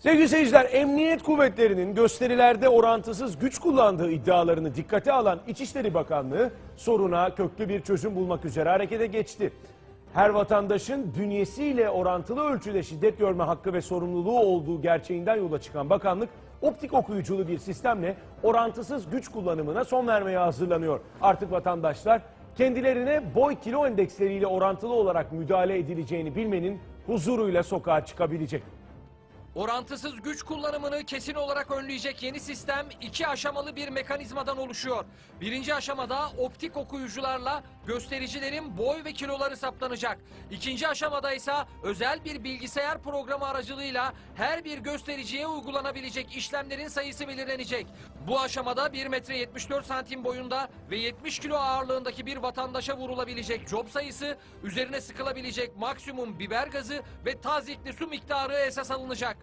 Sevgili seyirciler, emniyet kuvvetlerinin gösterilerde orantısız güç kullandığı iddialarını dikkate alan İçişleri Bakanlığı soruna köklü bir çözüm bulmak üzere harekete geçti. Her vatandaşın bünyesiyle orantılı ölçüde şiddet görme hakkı ve sorumluluğu olduğu gerçeğinden yola çıkan bakanlık, optik okuyuculu bir sistemle orantısız güç kullanımına son vermeye hazırlanıyor. Artık vatandaşlar kendilerine boy kilo endeksleriyle orantılı olarak müdahale edileceğini bilmenin huzuruyla sokağa çıkabilecek. Orantısız güç kullanımını kesin olarak önleyecek yeni sistem iki aşamalı bir mekanizmadan oluşuyor. Birinci aşamada optik okuyucularla göstericilerin boy ve kiloları saptanacak. İkinci aşamada ise özel bir bilgisayar programı aracılığıyla her bir göstericiye uygulanabilecek işlemlerin sayısı belirlenecek. Bu aşamada 1 metre 74 santim boyunda ve 70 kilo ağırlığındaki bir vatandaşa vurulabilecek job sayısı, üzerine sıkılabilecek maksimum biber gazı ve tazikli su miktarı esas alınacak.